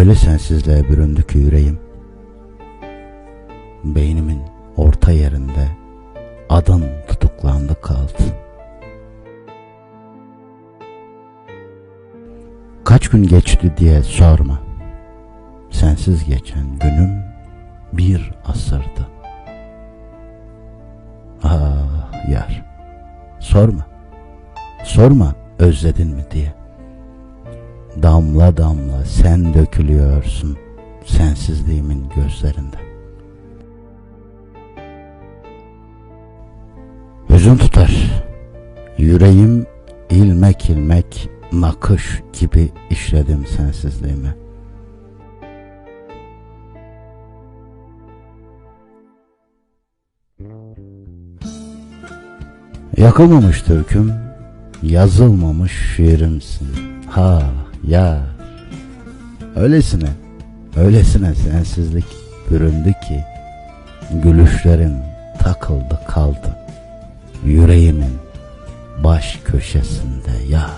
Öyle sensizliğe büründü ki yüreğim. Beynimin orta yerinde adın tutuklandı kaldı. Kaç gün geçti diye sorma. Sensiz geçen günüm bir asırdı. Ah yar, sorma, sorma özledin mi diye. Damla damla sen dökülüyorsun sensizliğimin gözlerinde. Hüzün tutar, yüreğim ilmek ilmek nakış gibi işledim sensizliğimi. Yakılmamış türküm, yazılmamış şiirimsin. Ha ya, öylesine, öylesine sensizlik büründü ki, gülüşlerin takıldı kaldı, yüreğimin baş köşesinde ya.